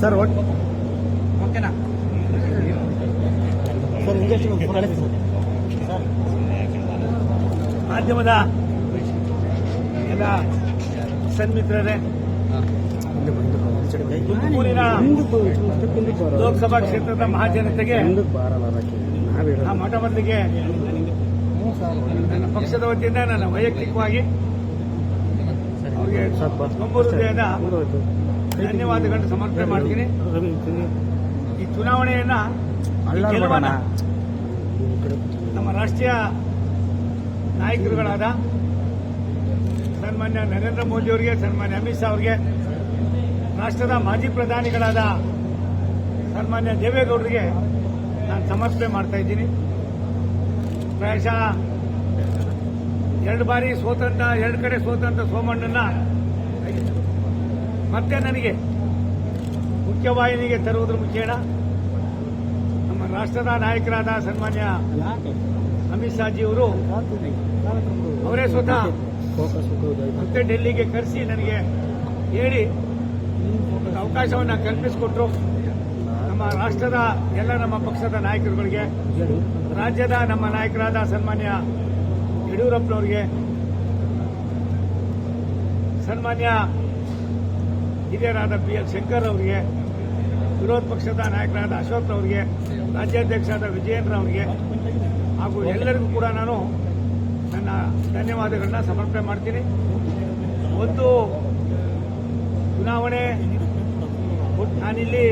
Sir injection ಓಕೆನಾ? Sir ಮಾಧ್ಯಮದ ಎಲ್ಲ ಸನ್ಮಿತ್ರರೇ ತುಮಕೂರಿನ ಲೋಕಸಭಾ ಕ್ಷೇತ್ರದ ಮಹಾಜನತೆಗೆ ಆ ಮಠ ಮಂದಿಗೆ ನನ್ನ ಪಕ್ಷದ ವತಿಯಿಂದ ನನ್ನ ವೈಯಕ್ತಿಕವಾಗಿ ಅವರಿಗೆ ಧನ್ಯವಾದಗಳನ್ನು ಸಮರ್ಪಣೆ ಮಾಡ್ತೀನಿ. ಈ ಚುನಾವಣೆಯನ್ನ ಗೆಲುವನ್ನ ನಮ್ಮ ರಾಷ್ಟ್ರೀಯ ನಾಯಕರುಗಳಾದ ಸನ್ಮಾನ್ಯ ನರೇಂದ್ರ ಮೋದಿ ಅವರಿಗೆ ಸನ್ಮಾನ್ಯ ಅಮಿತ್ ಶಾ ಅವರಿಗೆ ರಾಷ್ಟ್ರದ ಮಾಜಿ ಪ್ರಧಾನಿಗಳಾದ ಸನ್ಮಾನ್ಯ ದೇವೇಗೌಡರಿಗೆ ನಾನು ಸಮರ್ಪಣೆ ಮಾಡ್ತಾ ಇದ್ದೀನಿ. ಪ್ರಾಯಶಃ ಎರಡು ಬಾರಿ ಸೋತಂತ ಎರಡು ಕಡೆ ಸೋತಂತ ಸೋಮಣ್ಣನ ಮತ್ತೆ ನನಗೆ ಮುಖ್ಯವಾಹಿನಿಗೆ ತರುವುದರ ಮುಖೇನ ನಮ್ಮ ರಾಷ್ಟ್ರದ ನಾಯಕರಾದ ಸನ್ಮಾನ್ಯ ಅಮಿತ್ ಶಾಜಿ ಅವರು ಅವರೇ ಸ್ವತಃ ಮತ್ತೆ ಡೆಲ್ಲಿಗೆ ಕರೆಸಿ ನನಗೆ ಹೇಳಿ ಅವಕಾಶವನ್ನು ಕಲ್ಪಿಸಿಕೊಟ್ರು. ನಮ್ಮ ರಾಷ್ಟ್ರದ ಎಲ್ಲ ನಮ್ಮ ಪಕ್ಷದ ನಾಯಕರುಗಳಿಗೆ, ರಾಜ್ಯದ ನಮ್ಮ ನಾಯಕರಾದ ಸನ್ಮಾನ್ಯ ಯಡಿಯೂರಪ್ಪನವ್ರಿಗೆ, ಸನ್ಮಾನ್ಯ ಹಿರಿಯರಾದ ಬಿ ಎಲ್ ಶಂಕರ್ ಅವರಿಗೆ, ವಿರೋಧ ಪಕ್ಷದ ನಾಯಕರಾದ ಅಶೋಕ್ ಅವರಿಗೆ, ರಾಜ್ಯಾಧ್ಯಕ್ಷರಾದ ವಿಜಯೇಂದ್ರ ಅವರಿಗೆ, ಹಾಗೂ ಎಲ್ಲರಿಗೂ ಕೂಡ ನಾನು ನನ್ನ ಧನ್ಯವಾದಗಳನ್ನ ಸಮರ್ಪಣೆ ಮಾಡ್ತೀನಿ. ಒಂದು ಚುನಾವಣೆ, ನಾನಿಲ್ಲಿ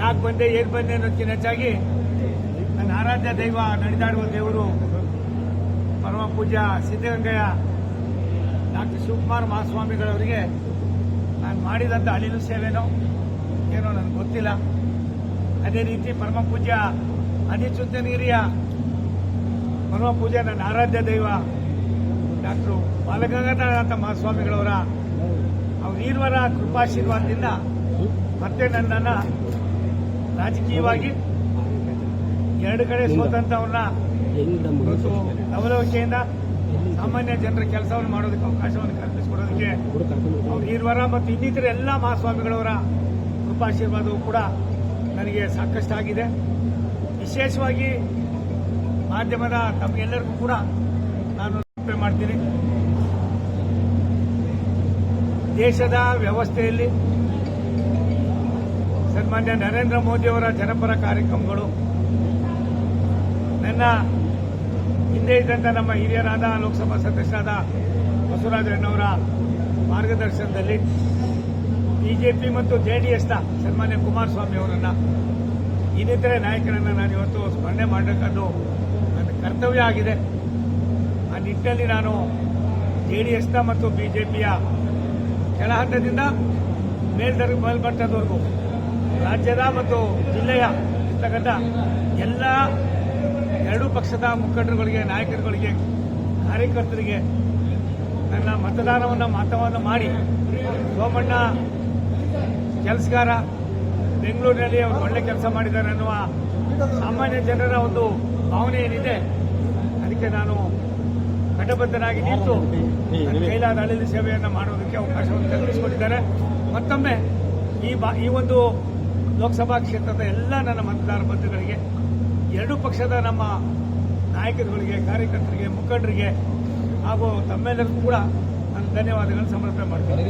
ಯಾಕೆ ಬಂದೆ ಏನ್ ಬಂದೆ ಅನ್ನೋದಕ್ಕಿಂತ ಹೆಚ್ಚಾಗಿ ನನ್ನ ಆರಾಧ್ಯ ದೈವ ನಡೆದಾಡುವ ದೇವರು ಪರಮ ಪೂಜ್ಯ ಸಿದ್ದಗಂಗಯ್ಯ ಡಾಕ್ಟರ್ ಶಿವಕುಮಾರ್ ಮಹಾಸ್ವಾಮಿಗಳವರಿಗೆ ನಾನು ಮಾಡಿದಂಥ ಅಳಿಲು ಸೇವೆನೋ? ಏನೋ ನನಗೆ ಗೊತ್ತಿಲ್ಲ. ಅದೇ ರೀತಿ ಪರಮ ಪೂಜ್ಯ ಅನಿಚುತ್ತನಗಿರಿಯ ಪರಮ ಪೂಜೆ ನನ್ನ ಆರಾಧ್ಯ ದೈವ ಡಾಕ್ಟರ್ ಬಾಲಗಂಗಾಧರನಾಥ ಮಹಾಸ್ವಾಮಿಗಳವರ ಅವ್ರ ಈರ್ವರ ಕೃಪಾಶೀರ್ವಾದದಿಂದ ಮತ್ತೆ ನನ್ನನ್ನು ರಾಜಕೀಯವಾಗಿ ಎರಡು ಕಡೆ ಸೋತಂಥವ್ರನ್ನ ನವಲವಿಕೆಯಿಂದ ಸಾಮಾನ್ಯ ಜನರ ಕೆಲಸವನ್ನು ಮಾಡೋದಕ್ಕೆ ಅವಕಾಶವನ್ನು ಕಲ್ಪಿಸಿಕೊಡೋದಕ್ಕೆ ಅವ್ರ ಈರ್ವರ ಮತ್ತು ಇನ್ನಿತರ ಎಲ್ಲ ಮಹಾಸ್ವಾಮಿಗಳವರ ಕೃಪಾಶೀರ್ವಾದವು ಕೂಡ ನನಗೆ ಸಾಕಷ್ಟಾಗಿದೆ. ವಿಶೇಷವಾಗಿ ಮಾಧ್ಯಮದ ತಮಗೆಲ್ಲರಿಗೂ ಕೂಡ ನಾನು ಮಾಡ್ತೀನಿ. ದೇಶದ ವ್ಯವಸ್ಥೆಯಲ್ಲಿ ಸನ್ಮಾನ್ಯ ನರೇಂದ್ರ ಮೋದಿಯವರ ಜನಪರ ಕಾರ್ಯಕ್ರಮಗಳು ನನ್ನ ಹಿಂದೆ ಇದ್ದಂಥ ನಮ್ಮ ಹಿರಿಯರಾದ ಲೋಕಸಭಾ ಸದಸ್ಯರಾದ ಬಸವರಾಜಣ್ಣವರ ಮಾರ್ಗದರ್ಶನದಲ್ಲಿ ಬಿಜೆಪಿ ಮತ್ತು ಜೆಡಿಎಸ್ನ ಸನ್ಮಾನ್ಯ ಕುಮಾರಸ್ವಾಮಿ ಅವರನ್ನು ಇನ್ನಿತರೆ ನಾಯಕರನ್ನ ನಾನು ಇವತ್ತು ಸ್ಮರಣೆ ಮಾಡಬೇಕಾದ್ದು ನನ್ನ ಕರ್ತವ್ಯ ಆಗಿದೆ. ಆ ನಿಟ್ಟಿನಲ್ಲಿ ನಾನು ಜೆಡಿಎಸ್ನ ಮತ್ತು ಬಿಜೆಪಿಯ ಕೆಳಹಂತದಿಂದ ಮೇಲ್ದರ್ ರಾಜ್ಯದ ಮತ್ತು ಜಿಲ್ಲೆಯ ಇರ್ತಕ್ಕಂಥ ಎಲ್ಲ ಎರಡೂ ಪಕ್ಷದ ಮುಖಂಡರುಗಳಿಗೆ, ನಾಯಕರುಗಳಿಗೆ, ಕಾರ್ಯಕರ್ತರಿಗೆ ನನ್ನ ಮತದಾನವನ್ನು ಮತವನ್ನು ಮಾಡಿ, ಸೋಮಣ್ಣ ಕೆಲಸಗಾರ ಬೆಂಗಳೂರಿನಲ್ಲಿ ಅವರು ಒಳ್ಳೆ ಕೆಲಸ ಮಾಡಿದ್ದಾರೆ ಅನ್ನುವ ಸಾಮಾನ್ಯ ಜನರ ಒಂದು ಭಾವನೆ ಏನಿದೆ, ಅದಕ್ಕೆ ನಾನು ಕಟಬದ್ಧನಾಗಿ ನಿಂತು ಕೈಲಾದ ಅಳಿಲು ಸೇವೆಯನ್ನು ಮಾಡೋದಕ್ಕೆ ಅವಕಾಶವನ್ನು ಕಲ್ಪಿಸಿಕೊಂಡಿದ್ದಾರೆ ಮತ್ತೊಮ್ಮೆ ಈ ಬಾ, ಈ ಒಂದು ಲೋಕಸಭಾ ಕ್ಷೇತ್ರದ ಎಲ್ಲ ನನ್ನ ಮತದಾರ ಬಂಧುಗಳಿಗೆ ಎರಡೂ ಪಕ್ಷದ ನಮ್ಮ ನಾಯಕರುಗಳಿಗೆ ಕಾರ್ಯಕರ್ತರಿಗೆ ಮುಖಂಡರಿಗೆ ಹಾಗೂ ತಮ್ಮೆಲ್ಲರಿಗೂ ಕೂಡ ನಾನು ಧನ್ಯವಾದಗಳನ್ನು ಸಮರ್ಪಣೆ ಮಾಡ್ತೀನಿ.